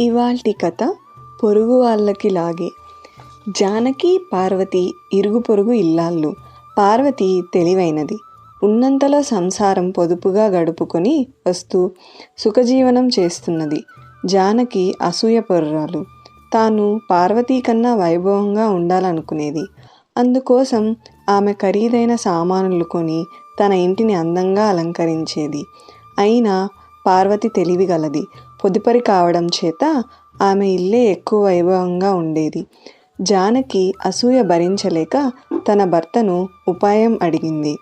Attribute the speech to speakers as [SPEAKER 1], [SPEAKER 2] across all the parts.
[SPEAKER 1] ఇవాల్టి కథ పొరుగు వాళ్ళకి లాగే. జానకి పార్వతి ఇరుగు పొరుగు ఇల్లాళ్ళు. పార్వతి తెలివైనది. ఉన్నంతలో సంసారం పొదుపుగా గడుపుకొని వస్తూ సుఖజీవనం చేస్తున్నది. జానకి అసూయ పొర్రాలు. తాను పార్వతీ కన్నా వైభవంగా ఉండాలనుకునేది. అందుకోసం ఆమె ఖరీదైన సామానులు కొని తన ఇంటిని అందంగా అలంకరించేది. అయినా పార్వతి తెలివిగలది పొదుపరి కావడం చేత ఆమె ఇల్లే ఎక్కువ వైభవంగా ఉండేది. జానకి అసూయ భరించలేక తన భర్తను ఉపాయం అడిగింది.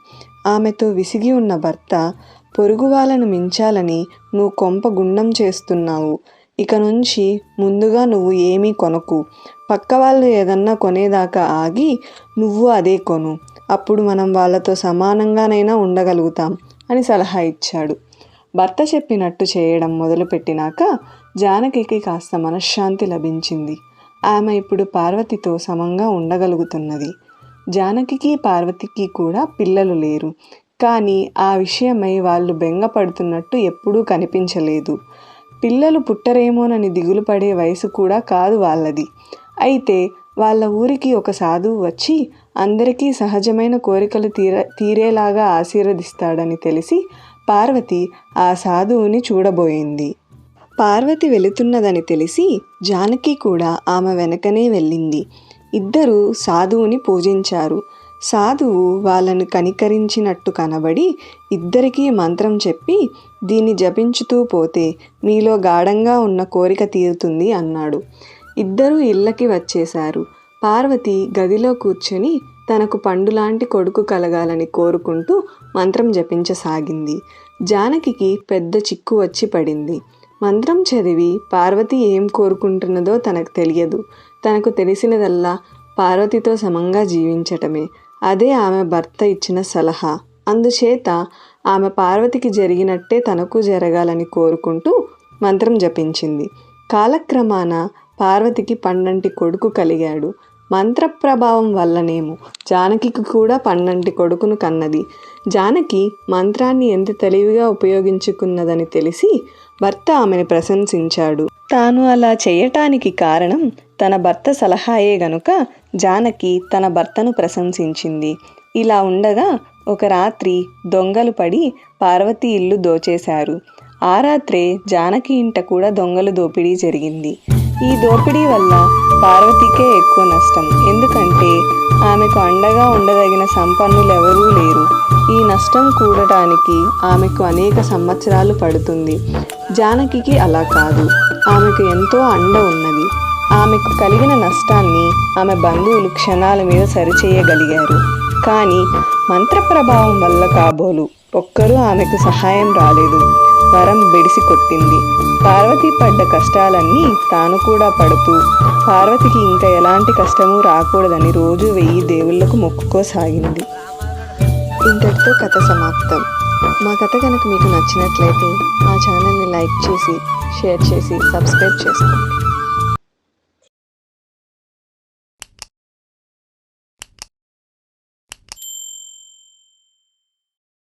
[SPEAKER 1] ఆమెతో విసిగి ఉన్న భర్త పొరుగు వాళ్ళను మించాలని నువ్వు కొంప గుండం చేస్తున్నావు. ఇక నుంచి ముందుగా నువ్వు ఏమీ కొనకు. పక్క వాళ్ళు ఏదన్నా కొనేదాకా ఆగి నువ్వు అదే కొను. అప్పుడు మనం వాళ్ళతో సమానంగానైనా ఉండగలుగుతాం అని సలహా ఇచ్చాడు. భర్త చెప్పినట్టు చేయడం మొదలుపెట్టినాక జానకికి కాస్త మనశ్శాంతి లభించింది. ఆమె ఇప్పుడు పార్వతితో సమంగా ఉండగలుగుతున్నది. జానకికి పార్వతికి కూడా పిల్లలు లేరు. కానీ ఆ విషయమై వాళ్ళు బెంగపడుతున్నట్టు ఎప్పుడూ కనిపించలేదు. పిల్లలు పుట్టరేమోనని దిగులు పడే వయసు కూడా కాదు వాళ్ళది. అయితే వాళ్ళ ఊరికి ఒక సాధువు వచ్చి అందరికీ సహజమైన కోరికలు తీర తీరేలాగా ఆశీర్వదిస్తాడని తెలిసి పార్వతి ఆ సాధువుని చూడబోయింది. పార్వతి వెళుతున్నదని తెలిసి జానకి కూడా ఆమె వెనకనే వెళ్ళింది. ఇద్దరు సాధువుని పూజించారు. సాధువు వాళ్ళను కనికరించినట్టు కనబడి ఇద్దరికీ మంత్రం చెప్పి దీన్ని జపించుతూ పోతే మీలో గాఢంగా ఉన్న కోరిక తీరుతుంది అన్నాడు. ఇద్దరూ ఇళ్ళకి వచ్చేశారు. పార్వతి గదిలో కూర్చొని తనకు పండులాంటి కొడుకు కలగాలని కోరుకుంటూ మంత్రం జపించసాగింది. జానకికి పెద్ద చిక్కు వచ్చి పడింది. మంత్రం చదివి పార్వతి ఏం కోరుకుంటున్నదో తనకు తెలియదు. తనకు తెలిసినదల్లా పార్వతితో సమంగా జీవించటమే. అదే ఆమె భర్త ఇచ్చిన సలహా. అందుచేత ఆమె పార్వతికి జరిగినట్టే తనకు జరగాలని కోరుకుంటూ మంత్రం జపించింది. కాలక్రమాన పార్వతికి పండంటి కొడుకు కలిగాడు. మంత్ర ప్రభావం వల్లనేమో. జానకికి కూడా పన్నంటి కొడుకును కన్నది. జానకి మంత్రాన్ని ఎంత తెలివిగా ఉపయోగించుకున్నదని తెలిసి భర్త ఆమెను ప్రశంసించాడు. తాను అలా చేయటానికి కారణం తన భర్త సలహాయే గనుక జానకి తన భర్తను ప్రశంసించింది. ఇలా ఉండగా ఒక రాత్రి దొంగలు పడి పార్వతి ఇల్లు దోచేశారు. ఆ రాత్రే జానకి ఇంట కూడా దొంగలు దోపిడీ జరిగింది. ఈ దోపిడీ వల్ల పార్వతికే ఎక్కువ నష్టం. ఎందుకంటే ఆమెకు అండగా ఉండదగిన సంపన్నులు ఎవరూ లేరు. ఈ నష్టం కూడటానికి ఆమెకు అనేక సంవత్సరాలు పడుతుంది. జానకికి అలా కాదు. ఆమెకు ఎంతో అండ ఉన్నది. ఆమెకు కలిగిన నష్టాన్ని ఆమె బంధువులు క్షణాల మీద సరిచేయగలిగారు. కానీ మంత్ర ప్రభావం వల్ల కాబోలు ఒక్కరూ ఆమెకు సహాయం రాలేదు. వరం బెడిసి కొట్టింది పార్వతి పడ్డ కష్టాలన్నీ తాను కూడా పడుతూ పార్వతికి ఇంకా ఎలాంటి కష్టము రాకూడదని రోజు వెయ్యి దేవుళ్ళకు మొక్కుకోసాగింది. ఇంతటితో కథ సమాప్తం. మా కథ కనుక మీకు నచ్చినట్లయితే మా ఛానల్ని లైక్ చేసి షేర్ చేసి సబ్స్క్రైబ్ చేసుకోండి.